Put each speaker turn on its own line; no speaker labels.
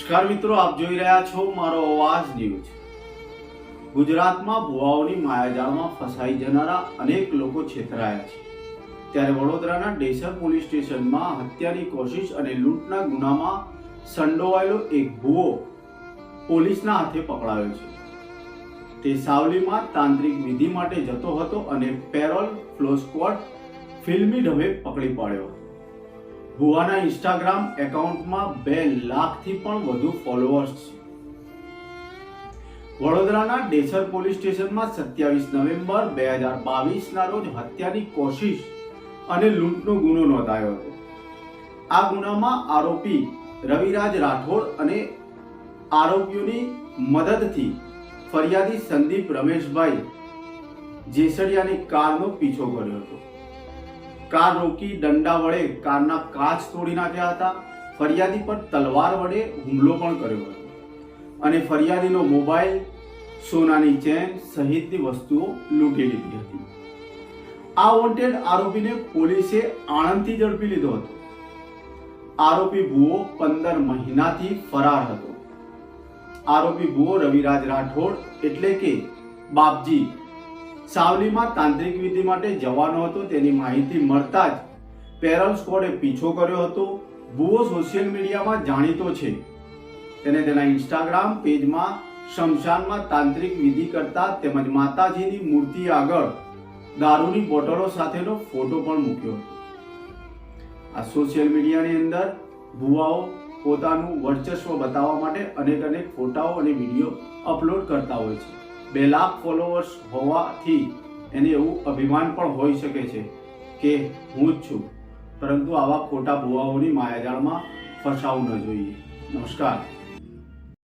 નમસ્કાર મિત્રો, આપ જોઈ રહ્યા છો મારો અવાજ ન્યૂઝ. ગુજરાતમાં ભુવાઓની માયાજાળમાં ફસાઈ જનારા અનેક લોકો છેતરાયા છે. ત્યારે વડોદરાના ડેસર પોલીસ સ્ટેશનમાં હત્યાની કોશિશ અને લૂંટના ગુનામાં સંડોવાયેલો એક ભુવો પોલીસના હાથે પકડાયો છે. તે સાવલીમાં તાંત્રિક વિધિ માટે જતો હતો અને પેરોલ ફ્લો સ્ક્વોડ ફિલ્મી ઢબે પકડી પાડ્યો હતો. ભુવાના ઇન્સ્ટાગ્રામ એકાઉન્ટમાં બે લાખથી પણ વધુ ફોલોઅર્સ છે. વડોદરાના ડેસર પોલીસ સ્ટેશનમાં સત્યાવીસ નવેમ્બર બે હજાર બાવીસના રોજ હત્યાની કોશિશ અને લૂંટનો ગુનો નોંધાયો હતો. આ ગુનામાં આરોપી રવિરાજ રાઠોડ અને આરોપીઓની મદદથી ફરિયાદી સંદીપ રમેશભાઈ જેસડિયાની કારનો પીછો કર્યો હતો. કાર રોકી, દંડા વડે કારના કાચ તોડી નાખ્યા હતા. ફરિયાદી પર તલવાર વડે હુમલો પણ કર્યો હતો. અને ફરિયાદીનો મોબાઈલ, સોનાની ચેન સહિતની વસ્તુઓ લૂંટી લીધી હતી. આ વોન્ટેડ આરોપીને પોલીસે આણંદથી ઝડપી લીધો હતો. આરોપી ભુવો પંદર મહિનાથી ફરાર હતો. આરોપી ભુવો રવિરાજ રાઠોડ એટલે કે બાપજી સાવલીમાં તાંત્રિક વિધિ માટે જવાનો હતો, તેની માહિતી મળતા જ પેરલ સ્કોડે પીછો કર્યો હતો. ભુવો સોશિયલ મીડિયામાં જાણીતો છે. તેને તેના ઇન્સ્ટાગ્રામ પેજમાં શમશાનમાં તાંત્રિક વિધિ કરતા તેમજ માતાજીની મૂર્તિ આગળ દારૂની બોટલો સાથેનો ફોટો પણ મૂક્યો હતો. આ સોશિયલ મીડિયાની અંદર ભુવાઓ પોતાનું વર્ચસ્વ બતાવવા માટે અનેક અનેક ફોટાઓ અને વીડિયો અપલોડ કરતા હોય છે. બે લાખ ફોલોઅર્સ હોવાથી એને એવું અભિમાન પણ હોઈ શકે છે કે હું જ છું. પરંતુ આવા ખોટા ભુવાઓની માયાજાળમાં ફસાવું ન જોઈએ. નમસ્કાર.